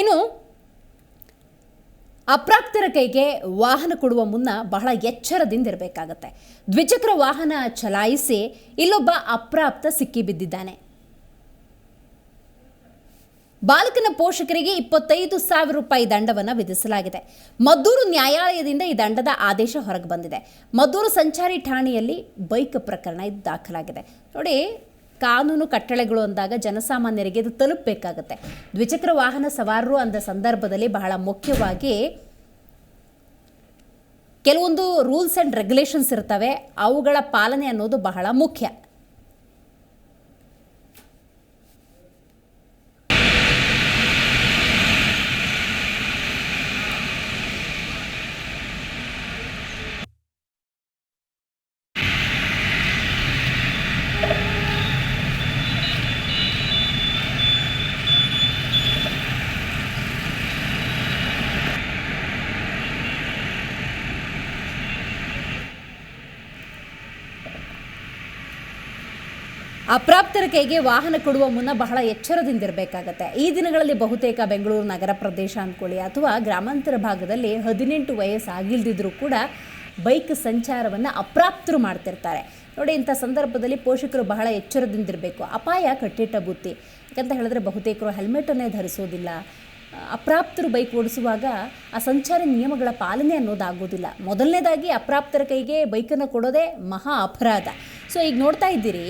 ಇನ್ನು ಅಪ್ರಾಪ್ತರ ಕೈಗೆ ವಾಹನ ಕೊಡುವ ಮುನ್ನ ಬಹಳ ಎಚ್ಚರದಿಂದ ಇರಬೇಕಾಗತ್ತೆ ದ್ವಿಚಕ್ರ ವಾಹನ ಚಲಾಯಿಸಿ ಇಲ್ಲೊಬ್ಬ ಅಪ್ರಾಪ್ತ ಸಿಕ್ಕಿಬಿದ್ದಿದ್ದಾನೆ ಬಾಲಕನ ಪೋಷಕರಿಗೆ ಇಪ್ಪತ್ತೈದು ಸಾವಿರ ರೂಪಾಯಿ ದಂಡವನ್ನು ವಿಧಿಸಲಾಗಿದೆ. ಮದ್ದೂರು ನ್ಯಾಯಾಲಯದಿಂದ ಈ ದಂಡದ ಆದೇಶ ಹೊರಗೆ ಬಂದಿದೆ. ಮದ್ದೂರು ಸಂಚಾರಿ ಠಾಣೆಯಲ್ಲಿ ಬೈಕ್ ಪ್ರಕರಣ ದಾಖಲಾಗಿದೆ. ನೋಡಿ ಕಾನೂನು ಕಟ್ಟಳೆಗಳು ಅಂದಾಗ ಜನಸಾಮಾನ್ಯರಿಗೆ ಇದು ತಲುಪಬೇಕಾಗತ್ತೆ. ದ್ವಿಚಕ್ರ ವಾಹನ ಸವಾರರು ಅಂದ ಸಂದರ್ಭದಲ್ಲಿ ಬಹಳ ಮುಖ್ಯವಾಗಿ ಕೆಲವೊಂದು ರೂಲ್ಸ್ ಆ್ಯಂಡ್ ರೆಗ್ಯುಲೇಷನ್ಸ್ ಇರ್ತವೆ. ಅವುಗಳ ಪಾಲನೆ ಅನ್ನೋದು ಬಹಳ ಮುಖ್ಯ. ಅಪ್ರಾಪ್ತರ ಕೈಗೆ ವಾಹನ ಕೊಡುವ ಮುನ್ನ ಬಹಳ ಎಚ್ಚರದಿಂದಿರಬೇಕಾಗತ್ತೆ ಈ ದಿನಗಳಲ್ಲಿ ಬಹುತೇಕ ಬೆಂಗಳೂರು ನಗರ ಪ್ರದೇಶ ಅಂದ್ಕೊಳ್ಳಿ ಅಥವಾ ಗ್ರಾಮಾಂತರ ಭಾಗದಲ್ಲಿ ಹದಿನೆಂಟು ವಯಸ್ಸಾಗಿಲ್ದಿದ್ರೂ ಕೂಡ ಬೈಕ್ ಸಂಚಾರವನ್ನು ಅಪ್ರಾಪ್ತರು ಮಾಡ್ತಿರ್ತಾರೆ. ನೋಡಿ, ಇಂಥ ಸಂದರ್ಭದಲ್ಲಿ ಪೋಷಕರು ಬಹಳ ಎಚ್ಚರದಿಂದಿರಬೇಕು ಅಪಾಯ, ಕಟ್ಟಿಟ್ಟ ಬುತ್ತಿ. ಯಾಕಂತ ಹೇಳಿದ್ರೆ ಬಹುತೇಕರು ಹೆಲ್ಮೆಟನ್ನೇ ಧರಿಸೋದಿಲ್ಲ. ಅಪ್ರಾಪ್ತರು ಬೈಕ್ ಓಡಿಸುವಾಗ ಆ ಸಂಚಾರ ನಿಯಮಗಳ ಪಾಲನೆ ಅನ್ನೋದಾಗೋದಿಲ್ಲ. ಮೊದಲನೇದಾಗಿ ಅಪ್ರಾಪ್ತರ ಕೈಗೆ ಬೈಕನ್ನು ಕೊಡೋದೇ ಮಹಾ ಅಪರಾಧ. ಸೊ, ಈಗ ನೋಡ್ತಾ ಇದ್ದೀರಿ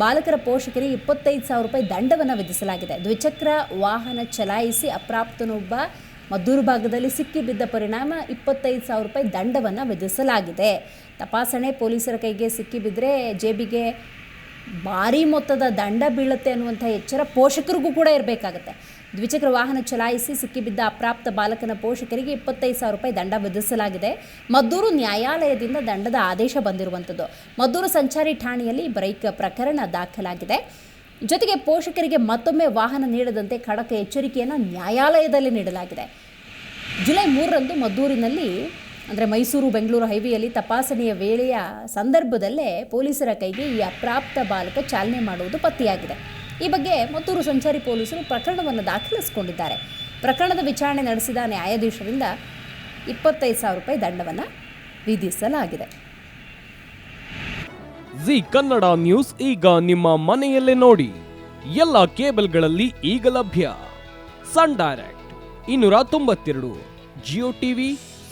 ಬಾಲಕರ ಪೋಷಕರಿಗೆ ಇಪ್ಪತ್ತೈದು ಸಾವಿರ ರೂಪಾಯಿ ದಂಡವನ್ನು ವಿಧಿಸಲಾಗಿದೆ. ದ್ವಿಚಕ್ರ ವಾಹನ ಚಲಾಯಿಸಿ ಅಪ್ರಾಪ್ತನೊಬ್ಬ ಮದ್ದೂರು ಭಾಗದಲ್ಲಿ ಸಿಕ್ಕಿಬಿದ್ದ ಪರಿಣಾಮ ಇಪ್ಪತ್ತೈದು ಸಾವಿರ ರೂಪಾಯಿ ದಂಡವನ್ನು ವಿಧಿಸಲಾಗಿದೆ. ತಪಾಸಣೆ ಪೊಲೀಸರ ಕೈಗೆ ಸಿಕ್ಕಿಬಿದ್ದರೆ ಜೇಬಿಗೆ ಭಾರಿ ಮೊತ್ತದ ದಂಡ ಬೀಳುತ್ತೆ ಅನ್ನುವಂಥ ಎಚ್ಚರ ಪೋಷಕರಿಗೂ ಕೂಡ ಇರಬೇಕಾಗತ್ತೆ. ದ್ವಿಚಕ್ರ ವಾಹನ ಚಲಾಯಿಸಿ ಸಿಕ್ಕಿಬಿದ್ದ ಅಪ್ರಾಪ್ತ ಬಾಲಕನ ಪೋಷಕರಿಗೆ ಇಪ್ಪತ್ತೈದು ಸಾವಿರ ರೂಪಾಯಿ ದಂಡ ವಿಧಿಸಲಾಗಿದೆ. ಮದ್ದೂರು ನ್ಯಾಯಾಲಯದಿಂದ ದಂಡದ ಆದೇಶ ಬಂದಿರುವಂಥದ್ದು. ಮದ್ದೂರು ಸಂಚಾರಿ ಠಾಣೆಯಲ್ಲಿ ಬ್ರೈಕ್ ಪ್ರಕರಣ ದಾಖಲಾಗಿದೆ. ಜೊತೆಗೆ ಪೋಷಕರಿಗೆ ಮತ್ತೊಮ್ಮೆ ವಾಹನ ನೀಡದಂತೆ ಖಡಕ ಎಚ್ಚರಿಕೆಯನ್ನು ನ್ಯಾಯಾಲಯದಲ್ಲಿ ನೀಡಲಾಗಿದೆ. ಜುಲೈ ಮೂರರಂದು ಮದ್ದೂರಿನಲ್ಲಿ ಅಂದರೆ ಮೈಸೂರು ಬೆಂಗಳೂರು ಹೈವೇಯಲ್ಲಿ ತಪಾಸಣೆಯ ವೇಳೆಯ ಸಂದರ್ಭದಲ್ಲೇ ಪೊಲೀಸರ ಕೈಗೆ ಈ ಅಪ್ರಾಪ್ತ ಬಾಲಕ ಚಾಲನೆ ಮಾಡುವುದು ಪತ್ತೆಯಾಗಿದೆ. ಈ ಬಗ್ಗೆ ಮತ್ತೂರು ಸಂಚಾರಿ ಪೊಲೀಸರು ಪ್ರಕರಣವನ್ನು ದಾಖಲಿಸಿಕೊಂಡಿದ್ದಾರೆ. ಪ್ರಕರಣದ ವಿಚಾರಣೆ ನಡೆಸಿದ ನ್ಯಾಯಾಧೀಶರಿಂದ ಇಪ್ಪತ್ತೈದು ಸಾವಿರ ರೂಪಾಯಿ ದಂಡವನ್ನು ವಿಧಿಸಲಾಗಿದೆ. ಜಿ ಕನ್ನಡ ನ್ಯೂಸ್ ಈಗ ನಿಮ್ಮ ಮನೆಯಲ್ಲೇ ನೋಡಿ. ಎಲ್ಲ ಕೇಬಲ್ಗಳಲ್ಲಿ ಈಗ ಲಭ್ಯ. ಸನ್ ಡೈರೆಕ್ಟ್ ಇನ್ನೂರ ತೊಂಬತ್ತೆರಡು, ಜಿಯೋ ಟಿವಿ